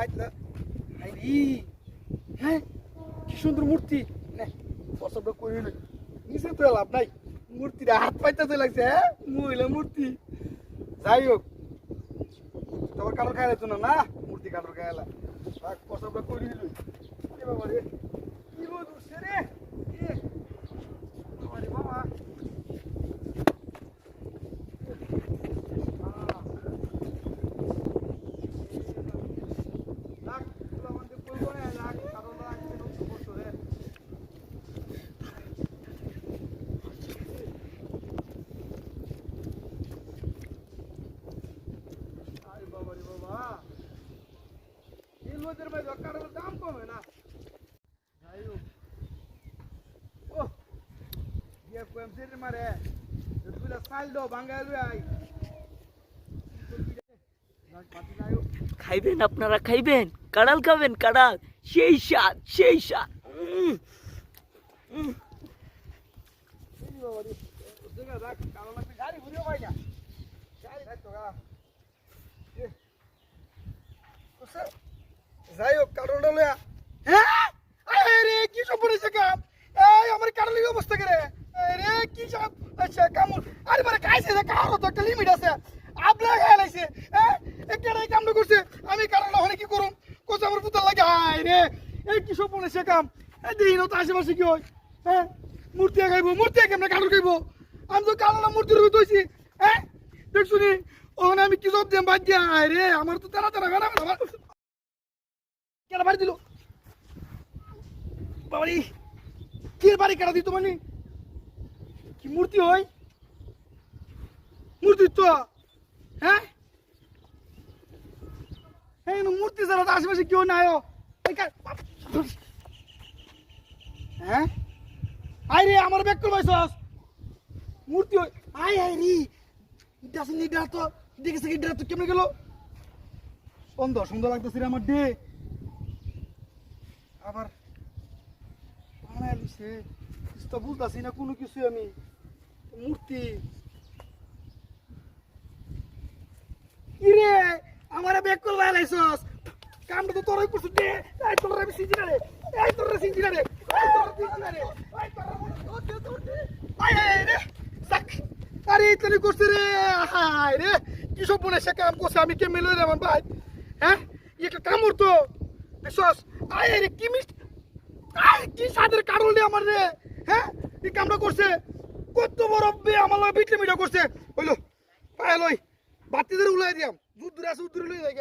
মাইতলা হাইরি হ্যাঁ কি সুন্দর মূর্তি। নে প্রসবটা করে নিচে তো লাভ নাই। মূর্তিটা হাত পাইতে লাগছে হ্যাঁ মহিলা মূর্তি। যাই হোক, তোমার কারোর খাইলে তো না না? মূর্তি কারোর খাইলা প্রসবটা করে বাবা রে কি রোদ উঠছে রে এ, বাবা রে বাবা লাগ তুলা মধ্যে কইবো না লাগ কারণ লাগ নষ্ট করছ রে আরে বাবা রে বাবা লোদের ভাই কারোর দাম কমে না। খাইবেন আপনারা, খাইবেন। কাড়াল খাবেন, কাড়াল। সেই স্বাদ সেই স্বাদ উম, উম। এই বাবা রে দেখা রাখ কারণ একটা গাড়ি ঘুরিও পাই না গাড়ি রাখ তো গা এ, ওসে, যাই হোক কারণটা লয়া হ্যাঁ কি সব পড়েছে কাম এই, আমার কারণের অবস্থা করে কি সব? আচ্ছা আরে বারে, খাইছে যে, কারও তো একটা আছে। আপলা খাই লাইছে হ্যাঁ আমি কারণ কি করুম? কোচ আমার পুতার লাগে। হাই রে। এই, কি সব কাম? এই দিন তো আশেপাশে কি হয়। হ্যাঁ মূর্তি খাইব মূর্তি কেমনে কারণ খাইব। আমি তো কারণ মূর্তির রূপ হইছি হ্যাঁ দেখ আমি কি সব দিম? বাদ দিয়া। হাই রে, আমার তো তারা বেড়া। বাড়ি দিল? বাবারি, কি বাড়ি কেন দিত মানে? কি মূর্তি হয় মূর্তি তো হ্যাঁ? হ্যাঁ মূর্তি ছাড়া তো আশেপাশে কেউ নাই হ্যাঁ? আই রে, আমার ব্যাগ করবাই সস মূর্তি আই আই রে। এটা আছে তো দেখেছে কি ডা তো কেমনে গেল? সুন্দর সুন্দর লাগতেছে রে আমার ডে আবার বানায় বুঝতেছি না, কোনো কিছু আমি। মূর্তি। কিরে, আমার ব্যাগ করে লাইছস। কামটা তো তোরাই করছিস, দে। এই তোরা আমি সিজি না রে। এই তোরা সিজি না রে। সিজি না রে। সাক আরে তুমি করছিস রে। হায় রে। কি সব বলে সে কাম করছে, আমি কে মেলে রে আমার ভাই? হ্যাঁ? একটা কামড় তো। দেখছস? আয় রে, কি মিষ্টি? আয়, কি সাদের কারণ আমার রে? হ্যাঁ? এই কামটা করছে। কত বড় বে আমার লাগে বিটলে মিটা করছে হইল পায় লই, বাতি ধরে উলাই দিয়াম। দূর দূরে আছে দূরে লই যায়